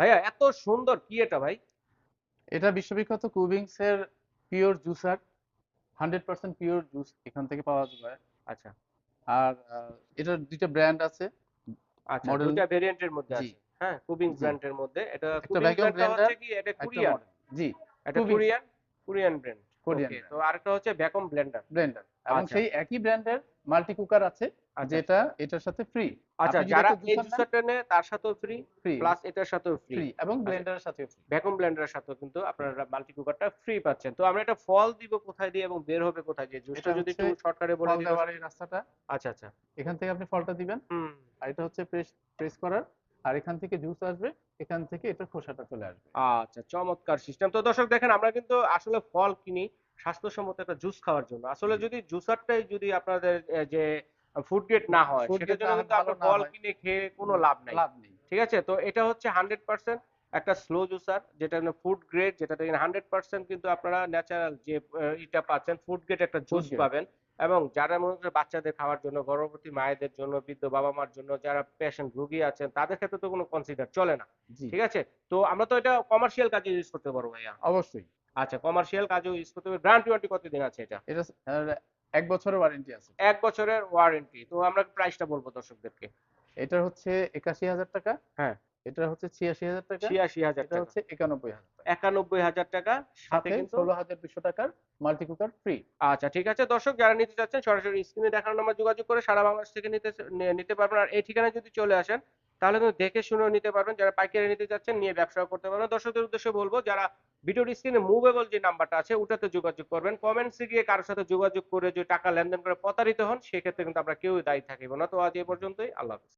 ভাইয়া এত সুন্দর কি এটা ভাই? এটা বিশ্ববিখ্যাত কুবিংস এর pure juicer hundred percent pure juice এখান থেকে পাওয়া যায়। আচ্ছা। আর এটার দুইটা ব্র্যান্ড আছে। আচ্ছা দুইটা ভেরিয়েন্টের মধ্যে। আছে। হ্যাঁ কুবিং জি। ব্র্যান্ডের মধ্যে। এটা একটা কুবিং vacuum ব্র্যান্ডটা blender, হচ্ছে কি? এটা কোরিয়ান জি এটা কোরিয়ান কোরিয়ান ব্র্যান্ড কোরিয়ান তো আরেকটা হচ্ছে ভ্যাকুম ব্লেন্ডার ব্লেন্ডার এবং আচ্ছা। সেই একই ব্র্যান্ডের মাল্টি কুকার আছে। আচ্ছা। যেটা এটার সাথে ফ্রি আচ্ছা যারা এই জুসারটা নেয় তার সাথেও ফ্রি প্লাস এটার সাথেও ফ্রি এবং ব্লেন্ডারের সাথেও ফ্রি ভ্যাকুম ব্লেন্ডারের সাথেও কিন্তু আপনারা মাল্টি কুকারটা ফ্রি পাচ্ছেন। তো আমরা এটা ফল দিব কোথায় দিয়ে এবং বের হবে কোথায় দিয়ে? জুসটা যদি একটু শর্টকাটে বলে রাস্তাটা। আচ্ছা আচ্ছা। এখান থেকে আপনি ফলটা দিবেন। আর এটা হচ্ছে প্রেস প্রেস করার। আর এখান থেকে জুস আসবে এখান থেকে এটার খোসাটা চলে আসবে। আচ্ছা চমৎকার সিস্টেম তো দর্শক দেখেন আমরা কিন্তু আসলে ফল কিনি স্বাস্থ্যসম্মত একটা জুস খাওয়ার জন্য। আসলে যদি জুসারটাই যদি আপনাদের যে ফুড গ্রেড না হয় সেটার জন্য কিন্তু আপনার হয়। কিনে খেয়ে কোনো লাভ নাই। লাভ নেই। ঠিক আছে? তো এটা হচ্ছে হান্ড্রেড পার্সেন্ট একটা স্লো জুসার যেটা ফুড গ্রেড যেটা হান্ড্রেড পার্সেন্ট কিন্তু আপনারা ন্যাচারাল যে পাচ্ছেন ফুড গ্রেড একটা জুস পাবেন। এবং যারা মনে করেন বাচ্চাদের খাওয়ার জন্য গর্ভবতী মায়েদের জন্য বৃদ্ধ বাবা মার জন্য যারা পেশেন্ট রুগী আছেন তাদের ক্ষেত্রে তো কোনো কনসিডার চলে না। ঠিক আছে? তো আমরা তো এটা কমার্শিয়াল কাজে ইউজ করতে পারব ভাইয়া। অবশ্যই। আচ্ছা কমার্শিয়াল কাজে ইউজ করতে পারব গ্রান্ট ওয়ারেন্টি কতদিন আছে এটা? এটা এক বছরের ওয়ারেন্টি আছে। এক বছরের ওয়ারেন্টি তো আমরা প্রাইসটা বলব দর্শকদেরকে। এটা হচ্ছে একাশি হাজার টাকা। হ্যাঁ। এটা হচ্ছে ছিয়াশি হাজার টাকা। ছিয়াশি হাজার এটা টাকা। হচ্ছে একানব্বই হাজার টাকা। একানব্বই হাজার টাকা সাথে সাথে কিন্তু ষোলো হাজার দুশো টাকার মাল্টি কুকার ফ্রি আচ্ছা ঠিক আছে। দর্শক যারা নিতে চাচ্ছেন সরাসরি স্ক্রিনে দেখানো নাম্বার যোগাযোগ করে সারা বাংলাদেশ থেকে নিতে নিতে পারবেন। আর এই ঠিকানায় যদি চলে আসেন তাহলে কিন্তু দেখে শুনে নিতে পারবেন। যারা পাইকারি নিতে যাচ্ছেন, নিয়ে ব্যবসা করতে পারবেন। দর্শকদের উদ্দেশ্যে বলব, যারা ভিডিওর স্ক্রিনে মুভেবল যে নাম্বারটা আছে, ওটাতে যোগাযোগ করবেন। কমেন্টসে গিয়ে কারোর সাথে যোগাযোগ করে যে টাকা লেনদেন করে প্রতারিত হন, সেক্ষেত্রে কিন্তু আমরা কেউ দায়ী থাকিব না। তো আজ এ পর্যন্তই। আল্লাহ হাফেজ।